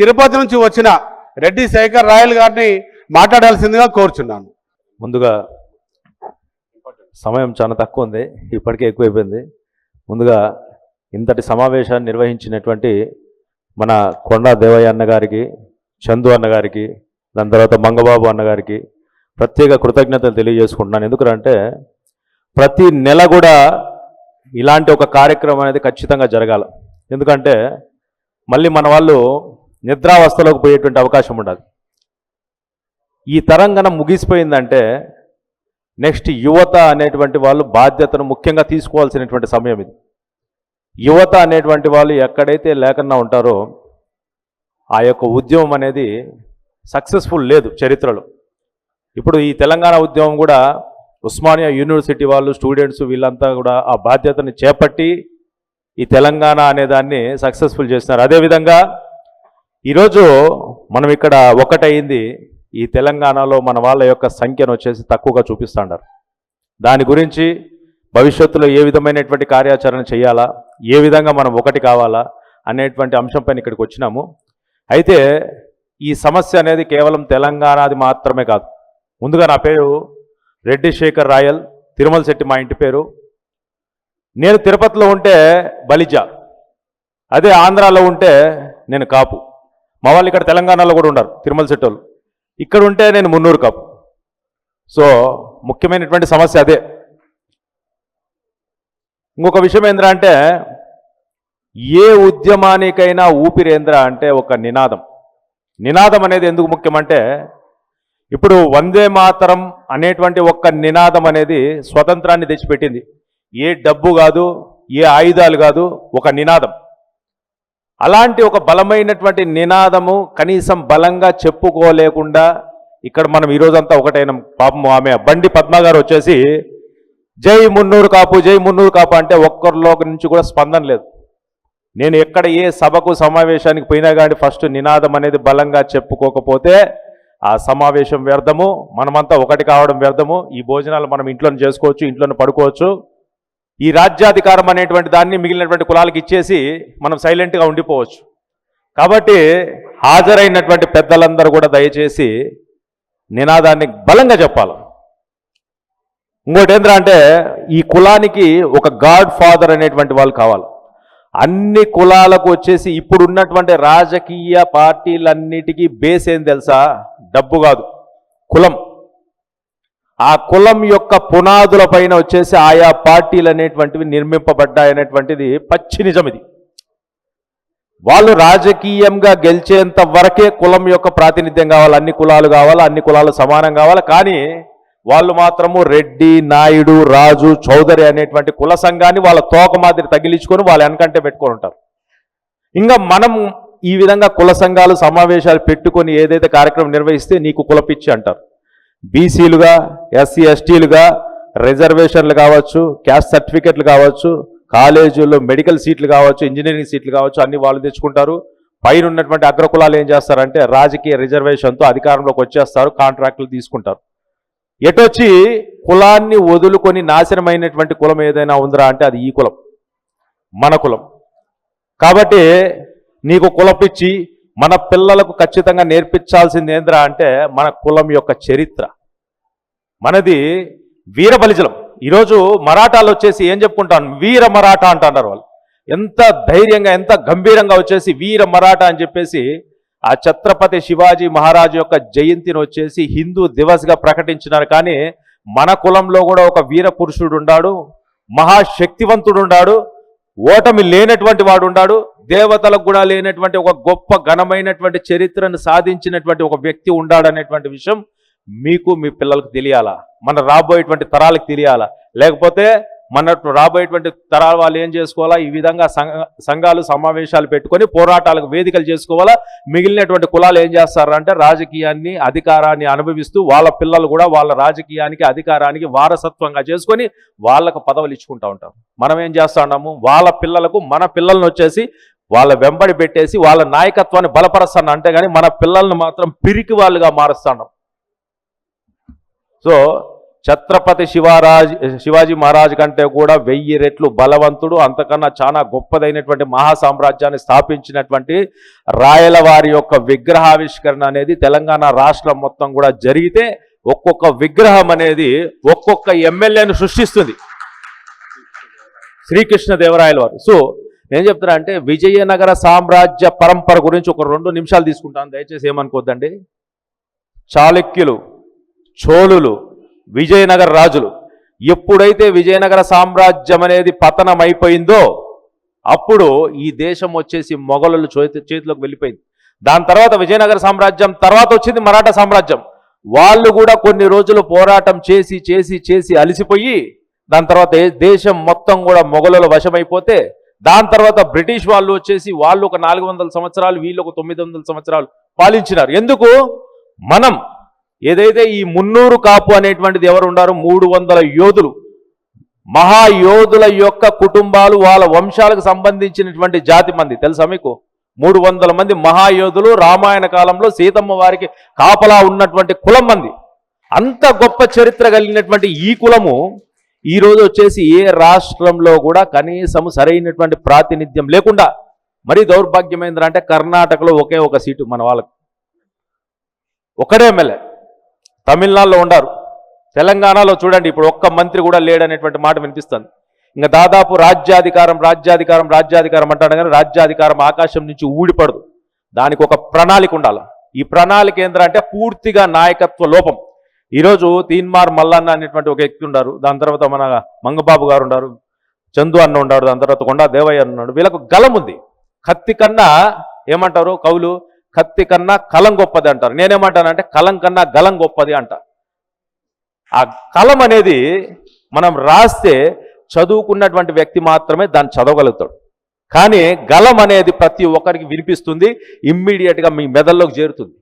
తిరుపతి నుంచి వచ్చిన రెడ్డి శేఖర్ రాయల్ గారిని మాట్లాడాల్సిందిగా కోరుచున్నాను. ముందుగా సమయం చాలా తక్కువ ఉంది ఇప్పటికే ఎక్కువైపోయింది. ముందుగా ఇంతటి సమావేశాన్ని నిర్వహించినటువంటి మన కొండా దేవయ్య అన్నగారికి చందు అన్నగారికి దాని తర్వాత మంగబాబు అన్నగారికి ప్రత్యేక కృతజ్ఞతలు తెలియజేసుకుంటున్నాను. ఎందుకంటే ప్రతి నెల కూడా ఇలాంటి ఒక కార్యక్రమం అనేది ఖచ్చితంగా జరగాలి. ఎందుకంటే మళ్ళీ మన వాళ్ళు నిద్రావస్థలోకి పోయేటువంటి అవకాశం ఉండదు ఈ తరంగణ ముగిసిపోయిందంటే నెక్స్ట్ యువత అనేటువంటి వాళ్ళు బాధ్యతను ముఖ్యంగా తీసుకోవాల్సినటువంటి సమయం ఇది. యువత అనేటువంటి వాళ్ళు ఎక్కడైతే లేకుండా ఉంటారో ఆ యొక్క ఉద్యమం అనేది సక్సెస్ఫుల్ లేదు చరిత్రలో. ఇప్పుడు ఈ తెలంగాణ ఉద్యమం కూడా ఉస్మానియా యూనివర్సిటీ వాళ్ళు స్టూడెంట్స్ వీళ్ళంతా కూడా ఆ బాధ్యతని చేపట్టి ఈ తెలంగాణ అనే దాన్ని సక్సెస్ఫుల్ చేస్తున్నారు. అదేవిధంగా ఈరోజు మనం ఇక్కడ ఒకటైంది ఈ తెలంగాణలో మన వాళ్ళ యొక్క సంఖ్యను వచ్చేసి తక్కువగా చూపిస్తున్నారు దాని గురించి భవిష్యత్తులో ఏ విధమైనటువంటి కార్యాచరణ చేయాలా ఏ విధంగా మనం ఒకటి కావాలా అనేటువంటి అంశంపైన ఇక్కడికి వచ్చినాము. అయితే ఈ సమస్య అనేది కేవలం తెలంగాణది మాత్రమే కాదు. ముందుగా నా పేరు రెడ్డి శేఖర్ రాయల్ తిరుమల శెట్టి మా ఇంటి పేరు. నేను తిరుపతిలో ఉంటే బలిజ అదే ఆంధ్రాలో ఉంటే నేను కాపు. మా వాళ్ళు ఇక్కడ తెలంగాణలో కూడా ఉన్నారు తిరుమల శెట్టి ఇక్కడ ఉంటే నేను మున్నూరు కాపు. సో ముఖ్యమైనటువంటి సమస్య అదే. ఇంకొక విషయం ఏంద్రా అంటే ఏ ఉద్యమానికైనా ఊపిరేంద్ర అంటే ఒక నినాదం. నినాదం అనేది ఎందుకు ముఖ్యమంటే ఇప్పుడు వందే మాతరం అనేటువంటి ఒక్క నినాదం అనేది స్వతంత్రాన్ని తెచ్చిపెట్టింది. ఏ డబ్బు కాదు ఏ ఆయుధాలు కాదు ఒక నినాదం. అలాంటి ఒక బలమైనటువంటి నినాదము కనీసం బలంగా చెప్పుకోలేకుండా ఇక్కడ మనం ఈరోజంతా ఒకటైన పాపం ఆమె. బండి పద్మ గారు వచ్చేసి జై మున్నూరు కాపు జై మున్నూరు కాపు అంటే ఒక్కరిలో నుంచి కూడా స్పందన లేదు. నేను ఎక్కడ ఏ సభకు సమావేశానికి పోయినా కానీ ఫస్ట్ నినాదం అనేది బలంగా చెప్పుకోకపోతే ఆ సమావేశం వ్యర్థము. మనమంతా ఒకటి కావడం వ్యర్థము. ఈ భోజనాలు మనం ఇంట్లోనే చేసుకోవచ్చు ఇంట్లోనే పడుకోవచ్చు. ఈ రాజ్యాధికారం అనేటువంటి దాన్ని మిగిలినటువంటి కులాలకు ఇచ్చేసి మనం సైలెంట్గా ఉండిపోవచ్చు. కాబట్టి హాజరైనటువంటి పెద్దలందరూ కూడా దయచేసి నినాదాన్ని బలంగా చెప్పాలి. ఇంకోటి ఏంద్రా అంటే ఈ కులానికి ఒక గాడ్ ఫాదర్ అనేటువంటి వాళ్ళు కావాలి. అన్ని కులాలకు వచ్చేసి ఇప్పుడు ఉన్నటువంటి రాజకీయ పార్టీలన్నిటికీ బేస్ ఏం తెలుసా? డబ్బు కాదు. కులం. ఆ కులం యొక్క పునాదుల పైన వచ్చేసి ఆయా పార్టీలు అనేటువంటివి నిర్మింపబడ్డాయనేటువంటిది పచ్చి నిజం ఇది. వాళ్ళు రాజకీయంగా గెలిచేంత వరకే కులం యొక్క ప్రాతినిధ్యం కావాలి అన్ని కులాలు కావాలి అన్ని కులాలు సమానం కావాలి కానీ వాళ్ళు మాత్రము రెడ్డి నాయుడు రాజు చౌదరి అనేటువంటి కుల సంఘాన్ని వాళ్ళ తోక మాదిరి తగిలించుకొని వాళ్ళ వెనకంటే పెట్టుకొని ఉంటారు. ఇంకా మనం ఈ విధంగా కుల సంఘాలు సమావేశాలు పెట్టుకొని ఏదైతే కార్యక్రమం నిర్వహిస్తే నీకు కులపిచ్చి అంటారు. బీసీలుగా ఎస్సీ ఎస్టీలుగా రిజర్వేషన్లు కావచ్చు క్యాస్ట్ సర్టిఫికెట్లు కావచ్చు కాలేజీల్లో మెడికల్ సీట్లు కావచ్చు ఇంజనీరింగ్ సీట్లు కావచ్చు అన్ని వాళ్ళు తెచ్చుకుంటారు. పైన ఉన్నటువంటి అగ్రకులాలు ఏం చేస్తారంటే రాజకీయ రిజర్వేషన్తో అధికారంలోకి వచ్చేస్తారు కాంట్రాక్టులు తీసుకుంటారు. ఎటొచ్చి కులాన్ని వదులుకొని నాశనమైనటువంటి కులం ఏదైనా ఉందిరా అంటే అది ఈ కులం మన కులం. కాబట్టి నీకు కులపిచ్చి మన పిల్లలకు ఖచ్చితంగా నేర్పించాల్సింది ఏంద్రా అంటే మన కులం యొక్క చరిత్ర. మనది వీరబలిజలం ఈరోజు మరాఠాలు వచ్చేసి ఏం చెప్పుకుంటాను వీర మరాఠా అంటున్నారు వాళ్ళు. ఎంత ధైర్యంగా ఎంత గంభీరంగా వచ్చేసి వీర మరాఠా అని చెప్పేసి ఆ ఛత్రపతి శివాజీ మహారాజు యొక్క జయంతిని వచ్చేసి హిందూ దివస్గా ప్రకటించినారు. కానీ మన కులంలో కూడా ఒక వీర పురుషుడు ఉండాడు మహాశక్తివంతుడు ఉండాడు ఓటమి లేనటువంటి వాడు ఉండాడు దేవతలకు కూడా లేనటువంటి ఒక గొప్ప ఘనమైనటువంటి చరిత్రను సాధించినటువంటి ఒక వ్యక్తి ఉండాడనేటువంటి విషయం మీకు మీ పిల్లలకు తెలియాలా? మన రాబోయేటువంటి తరాలకు తెలియాలా? లేకపోతే మన రాబోయేటువంటి తరాల వాళ్ళు ఏం చేసుకోవాలా? ఈ విధంగా సంఘ సంఘాలు సమావేశాలు పెట్టుకొని పోరాటాలకు వేదికలు చేసుకోవాలా? మిగిలినటువంటి కులాలు ఏం చేస్తారు అంటే రాజకీయాన్ని అధికారాన్ని అనుభవిస్తూ వాళ్ళ పిల్లలు కూడా వాళ్ళ రాజకీయానికి అధికారానికి వారసత్వంగా చేసుకొని వాళ్ళకు పదవులు ఇచ్చుకుంటూ ఉంటాం. మనం ఏం చేస్తా ఉన్నాము? వాళ్ళ పిల్లలకు మన పిల్లల్ని వచ్చేసి వాళ్ళ వెంబడి పెట్టేసి వాళ్ళ నాయకత్వాన్ని బలపరుస్తాను. అంటే కానీ మన పిల్లల్ని మాత్రం పిరికి వాళ్ళుగా మారుస్తాను సో ఛత్రపతి శివరాజ్ శివాజీ మహారాజ్ కంటే కూడా వెయ్యి రెట్లు బలవంతుడు అంతకన్నా చాలా గొప్పదైనటువంటి మహా సామ్రాజ్యాన్ని స్థాపించినటువంటి రాయల వారి యొక్క విగ్రహావిష్కరణ అనేది తెలంగాణ రాష్ట్రం మొత్తం కూడా జరిగితే ఒక్కొక్క విగ్రహం అనేది ఒక్కొక్క ఎమ్మెల్యేను సృష్టిస్తుంది. శ్రీకృష్ణదేవరాయల వారు సో నేను చెప్తున్నా అంటే విజయనగర సామ్రాజ్య పరంపర గురించి ఒక రెండు నిమిషాలు తీసుకుంటాను. దయచేసి ఏమనుకోద్దండి? చాళుక్యులు చోళులు విజయనగర రాజులు ఎప్పుడైతే విజయనగర సామ్రాజ్యం అనేది పతనం అయిపోయిందో అప్పుడు ఈ దేశం వచ్చేసి మొఘలుల చేతి చేతిలోకి వెళ్ళిపోయింది. దాని తర్వాత విజయనగర సామ్రాజ్యం తర్వాత వచ్చింది మరాఠా సామ్రాజ్యం. వాళ్ళు కూడా కొన్ని రోజులు పోరాటం చేసి చేసి చేసి అలసిపోయి దాని తర్వాత దేశం మొత్తం కూడా మొఘలుల వశమైపోతే దాని తర్వాత బ్రిటిష్ వాళ్ళు వచ్చేసి వాళ్ళు ఒక నాలుగు వందల సంవత్సరాలు వీళ్ళు ఒక తొమ్మిది వందల సంవత్సరాలు పాలించినారు. ఎందుకు? మనం ఏదైతే ఈ మున్నూరు కాపు అనేటువంటిది ఎవరు ఉన్నారు మూడు వందల యోధులు. మహాయోధుల యొక్క కుటుంబాలు వాళ్ళ వంశాలకు సంబంధించినటువంటి జాతి మంది. తెలుసా మీకు? మూడు వందల మంది మహాయోధులు రామాయణ కాలంలో సీతమ్మ వారికి కాపలా ఉన్నటువంటి కులం మంది. అంత గొప్ప చరిత్ర కలిగినటువంటి ఈ కులము ఈరోజు వచ్చేసి ఏ రాష్ట్రంలో కూడా కనీసం సరైనటువంటి ప్రాతినిధ్యం లేకుండా మరీ దౌర్భాగ్యం ఏంటంటే కర్ణాటకలో ఒకే ఒక సీటు మన వాళ్ళకు. ఒకడే ఎమ్మెల్యే. తమిళనాడులో ఉండారు. తెలంగాణలో చూడండి ఇప్పుడు ఒక్క మంత్రి కూడా లేడనేటువంటి మాట వినిపిస్తుంది. ఇంకా దాదాపు రాజ్యాధికారం రాజ్యాధికారం రాజ్యాధికారం అంటాడు కానీ రాజ్యాధికారం ఆకాశం నుంచి ఊడిపడదు. దానికి ఒక ప్రణాళిక ఉండాలి. ఈ ప్రణాళిక ఏంటంటే పూర్తిగా నాయకత్వ లోపం. ఈరోజు తీన్మార్ మల్లన్న అనేటువంటి ఒక వ్యక్తి ఉన్నారు దాని తర్వాత మన మంగబాబు గారు ఉన్నారు చందు అన్న ఉన్నాడు దాని తర్వాత కొండా దేవయ్య ఉన్నాడు వీళ్ళకు గలం ఉంది. కత్తి కన్నా ఏమంటారు? కవులు కత్తి కన్నా కలం గొప్పది అంటారు. నేనేమంటానంటే కలం కన్నా గలం గొప్పది అంట. ఆ కలం అనేది మనం రాస్తే చదువుకున్నటువంటి వ్యక్తి మాత్రమే దాన్ని చదవగలుగుతాడు. కానీ గలం అనేది ప్రతి ఒక్కరికి వినిపిస్తుంది. ఇమ్మీడియట్గా మీ మెదల్లోకి చేరుతుంది.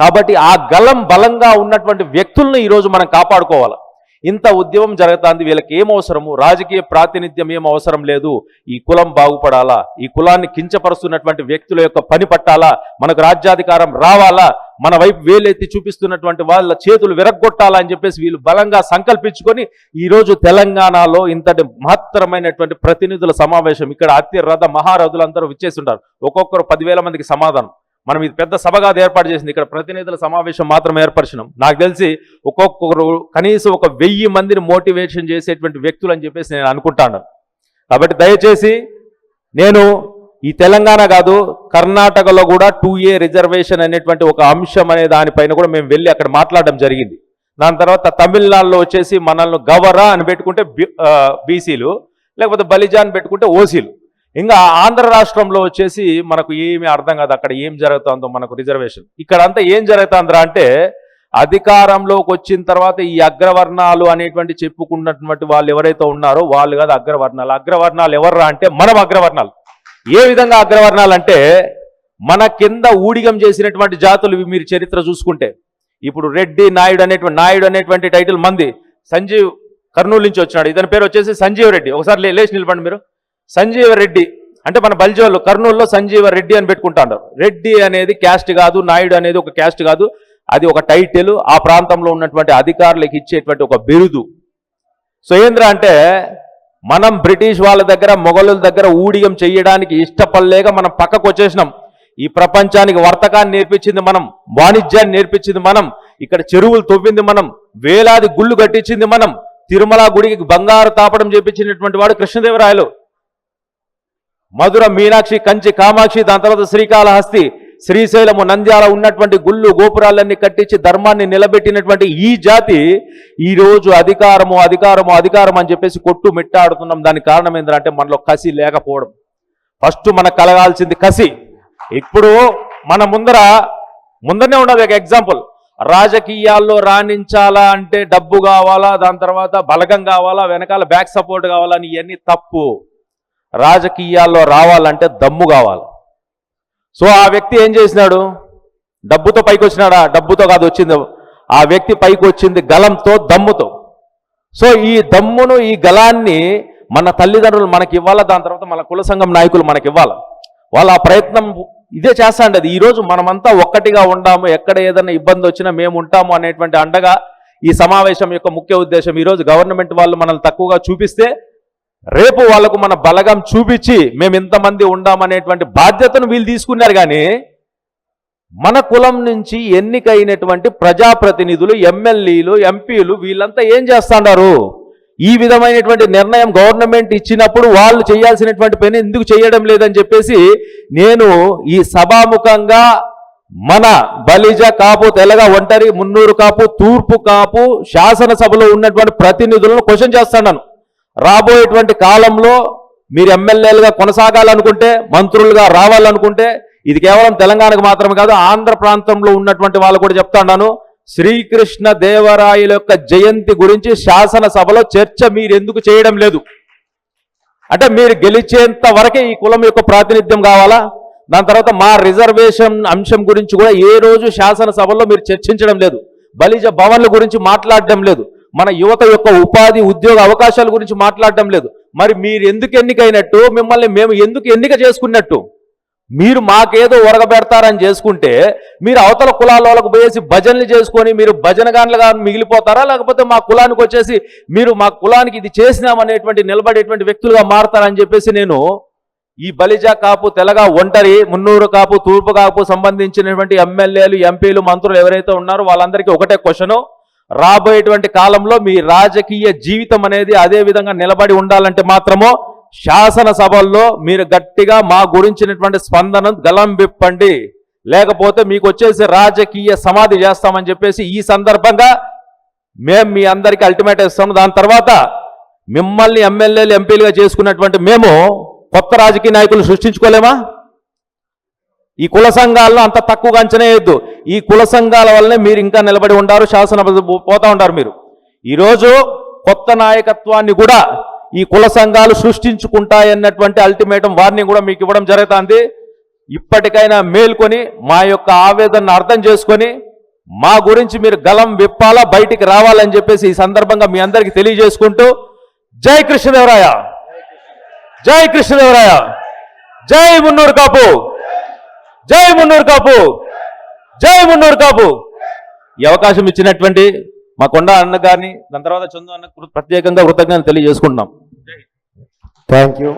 కాబట్టి ఆ గలం బలంగా ఉన్నటువంటి వ్యక్తులను ఈరోజు మనం కాపాడుకోవాలి. ఇంత ఉద్యమం జరుగుతుంది వీళ్ళకి ఏం అవసరము? రాజకీయ ప్రాతినిధ్యం ఏం అవసరం లేదు? ఈ కులం బాగుపడాలా? ఈ కులాన్ని కించపరుస్తున్నటువంటి వ్యక్తుల యొక్క పని పట్టాలా? మనకు రాజ్యాధికారం రావాలా? మన వైపు వేలెత్తి చూపిస్తున్నటువంటి వాళ్ళ చేతులు విరగ్గొట్టాలా అని చెప్పేసి వీళ్ళు బలంగా సంకల్పించుకొని ఈ రోజు తెలంగాణలో ఇంతటి మహత్తరమైనటువంటి ప్రతినిధుల సమావేశం ఇక్కడ అత్యరథ మహారథులందరూ విచ్చేస్తుంటారు ఒక్కొక్కరు పదివేల మందికి సమాధానం. మనం ఇది పెద్ద సభగా ఏర్పాటు చేసింది. ఇక్కడ ప్రతినిధుల సమావేశం మాత్రం ఏర్పరిచినాం. నాకు తెలిసి ఒక్కొక్కరు కనీసం ఒక వెయ్యి మందిని మోటివేషన్ చేసేటువంటి వ్యక్తులు అని చెప్పేసి నేను అనుకుంటాను. కాబట్టి దయచేసి నేను ఈ తెలంగాణ కాదు కర్ణాటకలో కూడా టూ ఏ రిజర్వేషన్ అనేటువంటి ఒక అంశం అనే దానిపైన కూడా మేము వెళ్ళి అక్కడ మాట్లాడడం జరిగింది. దాని తర్వాత తమిళనాడులో వచ్చేసి మనల్ని గవరా అని పెట్టుకుంటే బీసీలు లేకపోతే బలిజాన్ పెట్టుకుంటే ఓసీలు. ఇంకా ఆంధ్ర రాష్ట్రంలో వచ్చేసి మనకు ఏమీ అర్థం కాదు అక్కడ ఏం జరుగుతుందో మనకు రిజర్వేషన్. ఇక్కడ అంతా ఏం జరుగుతుందిరా అంటే అధికారంలోకి వచ్చిన తర్వాత ఈ అగ్రవర్ణాలు అనేటువంటి చెప్పుకున్నటువంటి వాళ్ళు ఎవరైతే ఉన్నారో వాళ్ళు కాదు అగ్రవర్ణాలు. అగ్రవర్ణాలు ఎవర్రా అంటే మనం అగ్రవర్ణాలు. ఏ విధంగా అగ్రవర్ణాలు అంటే మన కింద ఊడిగం చేసినటువంటి జాతులు మీరు చరిత్ర చూసుకుంటే. ఇప్పుడు రెడ్డి నాయుడు అనేటువంటి నాయుడు అనేటువంటి టైటిల్ మంది. సంజీవ్ కర్నూలు నుంచి వచ్చినాడు. ఇతని పేరు వచ్చేసి సంజీవ్ రెడ్డి. ఒకసారి లేచి నిలబండి మీరు. సంజీవ రెడ్డి అంటే మన బల్జోళ్ళు కర్నూలులో సంజీవ రెడ్డి అని పెట్టుకుంటాడు రెడ్డి అనేది క్యాస్ట్ కాదు నాయుడు అనేది ఒక క్యాస్ట్ కాదు. అది ఒక టైటిల్ ఆ ప్రాంతంలో ఉన్నటువంటి అధికారులకు ఇచ్చేటువంటి ఒక బిరుదు. సో ఏంద్ర అంటే మనం బ్రిటిష్ వాళ్ళ దగ్గర మొఘలుల దగ్గర ఊడియం చేయడానికి ఇష్టపడలేక మనం పక్కకు వచ్చేసినాం ఈ ప్రపంచానికి వర్తకాన్ని నేర్పించింది మనం వాణిజ్యాన్ని నేర్పించింది మనం ఇక్కడ చెరువులు తవ్వింది మనం వేలాది గుళ్ళు కట్టించింది మనం తిరుమల గుడికి బంగారు తాపడం చేపించినటువంటి వాడు కృష్ణదేవరాయలు. మధుర మీనాక్షి కంచి కామాక్షి దాని తర్వాత శ్రీకాళహస్తి శ్రీశైలము నంద్యాల ఉన్నటువంటి గుళ్ళు గోపురాలన్నీ కట్టించి ధర్మాన్ని నిలబెట్టినటువంటి ఈ జాతి ఈరోజు అధికారము అధికారము అధికారం అని చెప్పేసి కొట్టు మిట్టాడుతున్నాం. దానికి కారణం ఏంటంటే మనలో కసి లేకపోవడం. ఫస్ట్ మనకు కలగాల్సింది కసి. ఇప్పుడు మన ముందర ముందరనే ఉన్నది ఒక ఎగ్జాంపుల్. రాజకీయాల్లో రాణించాలా అంటే డబ్బు కావాలా దాని తర్వాత బలగం కావాలా వెనకాల బ్యాక్ సపోర్ట్ కావాలని ఇవన్నీ తప్పు. రాజకీయాల్లో రావాలంటే దమ్ము కావాలి. సో ఆ వ్యక్తి ఏం చేసినాడు? డబ్బుతో పైకి వచ్చినాడా డబ్బుతో కాదు వచ్చింది. ఆ వ్యక్తి పైకి వచ్చింది గలంతో దమ్ముతో. సో ఈ దమ్మును ఈ గలాన్ని మన తల్లిదండ్రులు మనకి ఇవ్వాలి? దాని తర్వాత మన కుల సంఘం నాయకులు మనకి ఇవ్వాలి? వాళ్ళ ఆ ప్రయత్నం ఇదే చేస్తాండి అది ఈరోజు మనమంతా ఒక్కటిగా ఉండాము. ఎక్కడ ఏదైనా ఇబ్బంది వచ్చినా మేము ఉంటాము అనేటువంటి అండగా ఈ సమావేశం యొక్క ముఖ్య ఉద్దేశం. ఈరోజు గవర్నమెంట్ వాళ్ళు మనల్ని తక్కువగా చూపిస్తే రేపు వాళ్ళకు మన బలగం చూపించి మేము ఇంతమంది ఉండామనేటువంటి బాధ్యతను వీళ్ళు తీసుకున్నారు కానీ మన కులం నుంచి ఎన్నికైనటువంటి ప్రజాప్రతినిధులు ఎమ్మెల్యేలు ఎంపీలు వీళ్ళంతా ఏం చేస్తున్నారు ఈ విధమైనటువంటి నిర్ణయం గవర్నమెంట్ ఇచ్చినప్పుడు వాళ్ళు చేయాల్సినటువంటి పని ఎందుకు చేయడం లేదని చెప్పేసి నేను ఈ సభాముఖంగా మన బలిజ కాపు తెలగ ఒంటరి మున్నూరు కాపు తూర్పు కాపు శాసనసభలో ఉన్నటువంటి ప్రతినిధులను క్వశ్చన్ చేస్తున్నాను. రాబోయేటువంటి కాలంలో మీరు ఎమ్మెల్యేలుగా కొనసాగాలనుకుంటే మంత్రులుగా రావాలనుకుంటే ఇది కేవలం తెలంగాణకు మాత్రమే కాదు ఆంధ్ర ప్రాంతంలో ఉన్నటువంటి వాళ్ళు కూడా చెప్తాను శ్రీకృష్ణ దేవరాయల యొక్క జయంతి గురించి శాసనసభలో చర్చ మీరు ఎందుకు చేయడం లేదు? అంటే మీరు గెలిచేంత వరకే ఈ కులం యొక్క ప్రాతినిధ్యం కావాలా? దాని తర్వాత మా రిజర్వేషన్ అంశం గురించి కూడా ఏ రోజు శాసనసభలో మీరు చర్చించడం లేదు బలిజ భవన్ల గురించి మాట్లాడడం లేదు. మన యువత యొక్క ఉపాధి ఉద్యోగ అవకాశాల గురించి మాట్లాడడం లేదు. మరి మీరు ఎందుకు ఎన్నికైనట్టు? మిమ్మల్ని మేము ఎందుకు ఎన్నిక చేసుకున్నట్టు? మీరు మాకేదో ఒరగబెడతారని చేసుకుంటే మీరు అవతల కులాల వాళ్ళకు పోయేసి భజనలు చేసుకొని మీరు భజనగాన్లుగా మిగిలిపోతారా? లేకపోతే మా కులానికి వచ్చేసి మీరు మా కులానికి ఇది చేసినామనేటువంటి నిలబడేటువంటి వ్యక్తులుగా మారతారని చెప్పేసి నేను ఈ బలిజ కాపు తెలగ ఒంటరి మున్నూరు కాపు తూర్పు కాపు సంబంధించినటువంటి ఎమ్మెల్యేలు ఎంపీలు మంత్రులు ఎవరైతే ఉన్నారో వాళ్ళందరికీ ఒకటే క్వశ్చను. రాబోయేటువంటి కాలంలో మీ రాజకీయ జీవితం అనేది అదే విధంగా నిలబడి ఉండాలంటే మాత్రము శాసనసభల్లో మీరు గట్టిగా మా గురించినటువంటి స్పందన గలం విప్పండి. లేకపోతే మీకు వచ్చేసి రాజకీయ సమాధి చేస్తామని చెప్పేసి ఈ సందర్భంగా మేము మీ అందరికీ అల్టిమేట్ ఇస్తాము. దాని తర్వాత మిమ్మల్ని ఎమ్మెల్యేలు ఎంపీలుగా చేసుకున్నటువంటి మేము కొత్త రాజకీయ నాయకులు సృష్టించుకోలేమా? ఈ కుల సంఘాలను అంత తక్కువగా అంచనా వేయద్దు. ఈ కుల సంఘాల వల్లనే మీరు ఇంకా నిలబడి ఉండారు శాసన పోతా ఉంటారు మీరు. ఈరోజు కొత్త నాయకత్వాన్ని కూడా ఈ కుల సంఘాలు సృష్టించుకుంటాయన్నటువంటి అల్టిమేటం వార్నింగ్ కూడా మీకు ఇవ్వడం జరుగుతుంది. ఇప్పటికైనా మేల్కొని మా యొక్క ఆవేదనను అర్థం చేసుకొని మా గురించి మీరు గలం విప్పాలా బయటికి రావాలని చెప్పేసి ఈ సందర్భంగా మీ అందరికీ తెలియజేసుకుంటూ జై కృష్ణదేవరాయ! జై కృష్ణదేవరాయ! జై మున్నూరు కాపు! జై మున్నూరు కాపు! జై మున్నూరు కాపు! ఈ అవకాశం ఇచ్చినటువంటి మా కొండ అన్న గారిని దాని తర్వాత చందు అన్న ప్రత్యేకంగా కృతజ్ఞతలు తెలియజేసుకుంటున్నాం. Thank you